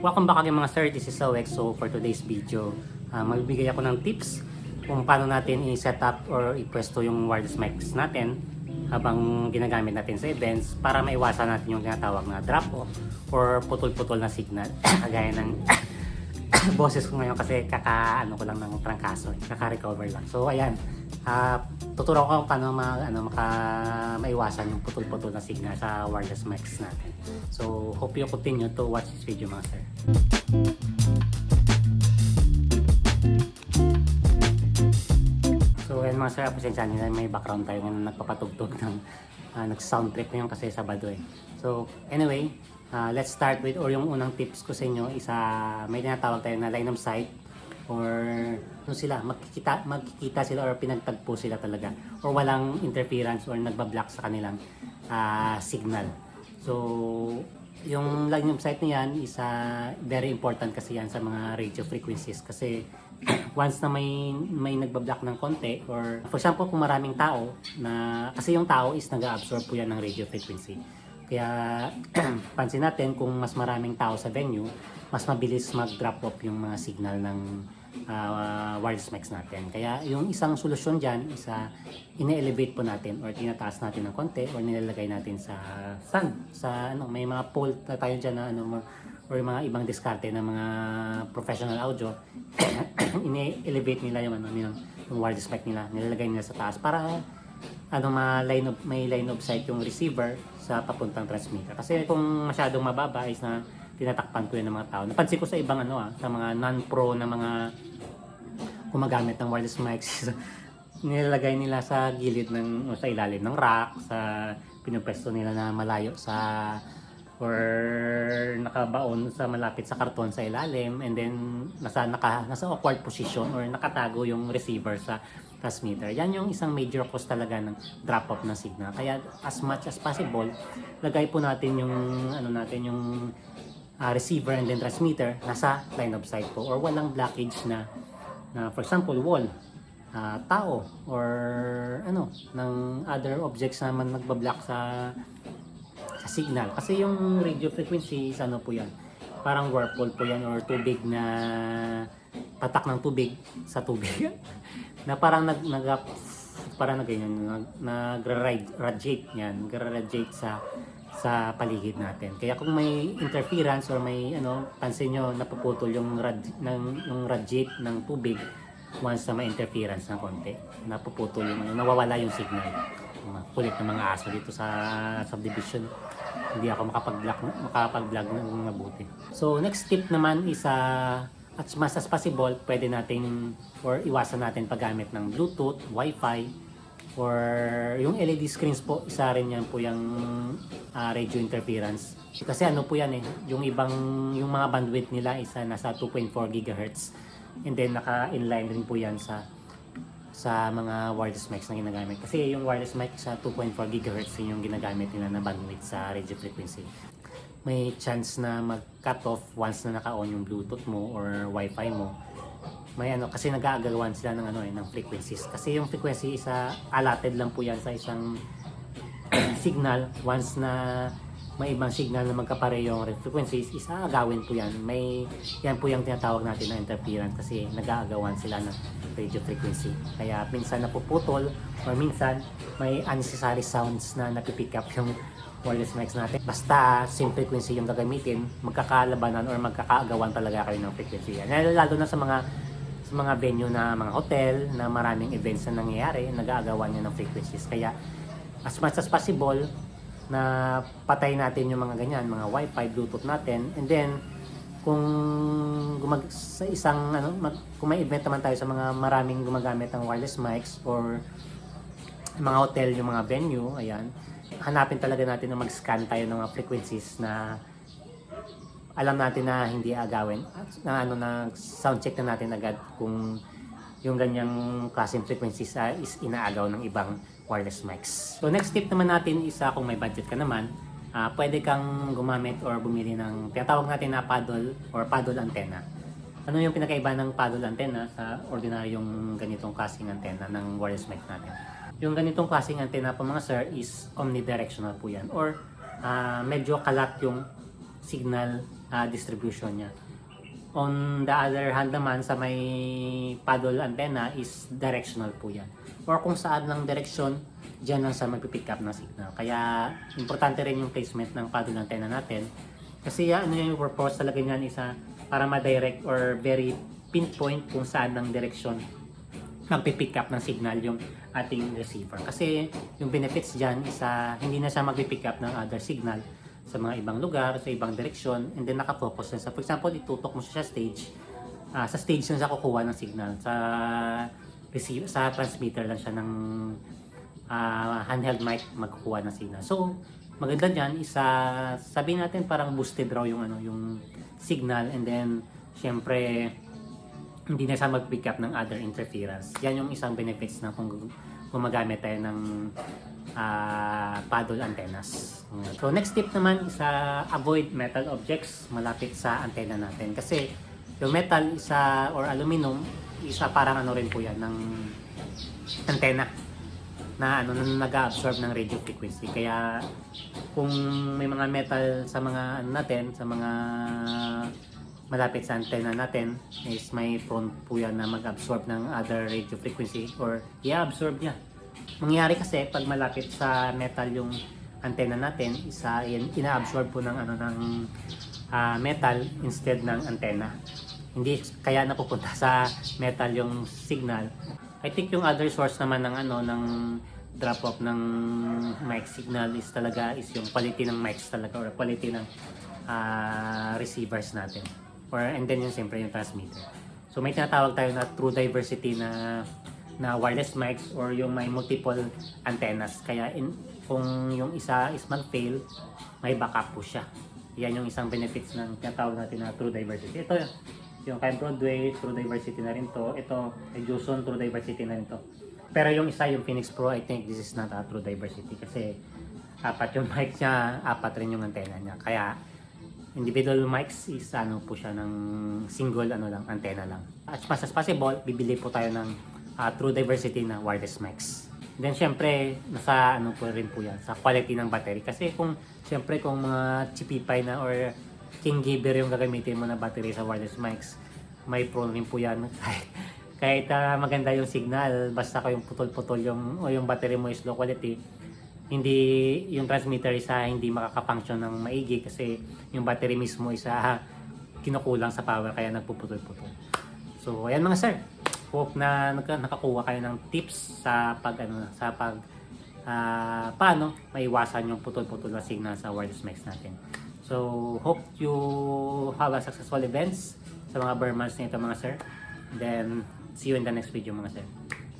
Welcome back again mga sir, this is Sowex. So for today's video, uh, magbibigay ako ng tips kung paano natin i-set up or i-pwesto yung wireless mics natin habang ginagamit natin sa events para maiwasan natin yung tinatawag na drop off or putol-putol na signal kagaya ng boses ko ngayon kasi kaka ano ko lang ng trangkaso, eh. kaka-recover lang. So ayan, ah tuturo ko paano ma, ano, maka, maiwasan yung putol-putol na signal sa wireless mics natin. So hope you continue to watch this video mga sir. So ayan mga sir, pasensya nila may background tayo ngayon na nagpapatugtog ng uh, nag-sound trip ngayon kasi Sabado eh. So anyway, uh, let's start with or yung unang tips ko sa inyo is uh, may tinatawag tayo na line of sight or ano sila, magkikita, magkikita sila or pinagtagpo sila talaga or walang interference or nagbablock sa kanilang ah, signal. So yung line of sight na yan is ah, very important kasi yan sa mga radio frequencies kasi once na may may nagbablock ng konti or for example kung maraming tao na kasi yung tao is nag-absorb po yan ng radio frequency. Kaya pansin natin kung mas maraming tao sa venue, mas mabilis mag-drop off yung mga signal ng ah, wireless mics natin. Kaya yung isang solusyon dyan is ah, ine-elevate po natin or tinataas natin ng konti or nilalagay natin sa stand. Sa ano, may mga pole na tayo dyan na ano, or mga ibang diskarte ng mga professional audio, ine-elevate nila yung ano, yung, yung wireless mic nila, nilalagay nila sa taas para ano ma line of, may line of sight yung receiver sa papuntang transmitter. Kasi kung masyadong mababa is na tinatakpan ko yun ng mga tao. Napansin ko sa ibang ano ah, sa mga non-pro na mga gumagamit ng wireless mics. nilalagay nila sa gilid ng o sa ilalim ng rack, sa pinupesto nila na malayo sa or nakabaon sa malapit sa karton sa ilalim and then nasa naka nasa awkward position or nakatago yung receiver sa transmitter. Yan yung isang major cause talaga ng drop off ng signal. Kaya as much as possible, lagay po natin yung ano natin yung ah, receiver and then transmitter nasa line of sight po or walang blockage na na for example wall ah, tao or ano ng other objects na man nagbablock sa sa signal. Kasi yung radio frequency ano po yan, parang whirlpool po yan or tubig na patak ng tubig sa tubig. na parang nag, nag parang na ganyan, nag, nag-radiate yan, nag-radiate sa sa paligid natin. Kaya kung may interference or may ano, pansin nyo napuputol yung rad, ng, yung radiate ng tubig once na may interference ng konti, napuputol yung nawawala yung signal. Mga kulit ng mga aso dito sa subdivision. Hindi ako makapag-vlog, makapag-vlog ng mabuti. So next tip naman is uh, as much as possible, pwede natin or iwasan natin paggamit ng Bluetooth, Wi-Fi, or yung LED screens po, isa rin yan po yung ah, radio interference. Kasi ano po yan eh, yung ibang, yung mga bandwidth nila isa nasa 2.4 GHz. And then naka-inline rin po yan sa sa mga wireless mics na ginagamit. Kasi yung wireless mic sa 2.4 GHz yun yung ginagamit nila na bandwidth sa radio frequency. May chance na mag-cut off once na naka-on yung Bluetooth mo or Wi-Fi mo. May ano, kasi nag-aagalawan sila ng ano eh, ng frequencies. Kasi yung frequency isa allotted lang po yan sa isang signal once na may ibang signal na magkapare yung frequencies, isa agawin po yan. May, yan po yung tinatawag natin na interference kasi nag-aagawan sila ng radio frequency. Kaya minsan napuputol or minsan may unnecessary sounds na napipick up yung wireless mics natin. Basta same frequency yung gagamitin, magkakalabanan or magkakaagawan talaga kayo ng frequency. Yan. Lalo na sa mga sa mga venue na mga hotel na maraming events na nangyayari, nag-aagawan niya ng frequencies. Kaya as much as possible, na patay natin yung mga ganyan, mga wifi, bluetooth natin, and then kung gumag sa isang ano mag, kung may event naman tayo sa mga maraming gumagamit ng wireless mics or mga hotel yung mga venue ayan hanapin talaga natin na mag-scan tayo ng mga frequencies na alam natin na hindi agawin na ano na sound check na natin agad kung yung ganyang klaseng frequencies ah, is inaagaw ng ibang wireless mics. So next tip naman natin is ah, kung may budget ka naman, ah, pwede kang gumamit or bumili ng tinatawag natin na paddle or paddle antenna. Ano yung pinakaiba ng paddle antenna sa ordinaryong ganitong klaseng antenna ng wireless mic natin? Yung ganitong klaseng antenna po mga sir is omnidirectional po yan or ah, medyo kalat yung signal ah, distribution niya. On the other hand naman, sa may paddle antenna is directional po yan. Or kung saan lang direction, dyan lang sa magpipick up ng signal. Kaya, importante rin yung placement ng paddle antenna natin. Kasi ano yung purpose talaga niyan isa para ma-direct or very pinpoint kung saan ng direction magpipick up ng signal yung ating receiver. Kasi yung benefits dyan is ah, hindi na siya magpipick up ng other signal sa mga ibang lugar, sa ibang direction, and then nakafocus na sa, for example, itutok mo siya sa stage, ah, sa stage na siya kukuha ng signal, sa receive, sa transmitter lang siya ng ah, handheld mic magkukuha ng signal. So, maganda dyan is ah, sabihin natin parang boosted raw yung ano yung signal and then syempre hindi na siya mag-pick up ng other interference. Yan yung isang benefits na kung gumagamit tayo ng ah, paddle antennas. So next tip naman is ah, avoid metal objects malapit sa antenna natin. Kasi yung metal isa or aluminum isa parang ano rin po yan ng antenna na ano na nag-absorb ng radio frequency. Kaya kung may mga metal sa mga ano natin, sa mga malapit sa antenna natin is may prone po yan na mag-absorb ng other radio frequency or i-absorb niya. Mangyayari kasi pag malapit sa metal yung antenna natin, isa in, ina-absorb po ng ano ng ah, metal instead ng antenna. Hindi kaya napupunta sa metal yung signal. I think yung other source naman ng ano ng drop off ng mic signal is talaga is yung quality ng mics talaga or quality ng ah, receivers natin. Or and then yung siyempre yung transmitter. So may tinatawag tayo na true diversity na na wireless mics or yung may multiple antennas. Kaya in, kung yung isa is mag-fail, may backup po siya. Yan yung isang benefits ng tinatawag natin na true diversity. Ito yung kay Broadway, true diversity na rin to. Ito, kay Juson, true diversity na rin to. Pero yung isa, yung Phoenix Pro, I think this is not a true diversity kasi apat yung mic niya, apat rin yung antenna niya. Kaya individual mics is ano po siya ng single ano lang, antenna lang. As much as possible, bibili po tayo ng ah, true diversity na wireless mics. Then syempre, nasa ano po rin po yan, sa quality ng battery. Kasi kung syempre kung mga chipipay na or King Giver yung gagamitin mo na battery sa wireless mics, may prone rin po yan. Kahit, kahit ah, maganda yung signal, basta kung putol-putol yung, o yung battery mo is low quality, hindi yung transmitter isa hindi makaka-function ng maigi kasi yung battery mismo isa kinukulang sa power kaya nagpuputol-putol. So ayan mga sir, hope na naka- nakakuha kayo ng tips sa pag ano sa pag ah, paano maiwasan yung putol-putol na signal sa wireless mics natin. So hope you have a successful events sa mga Burmans nito mga sir. Then see you in the next video mga sir.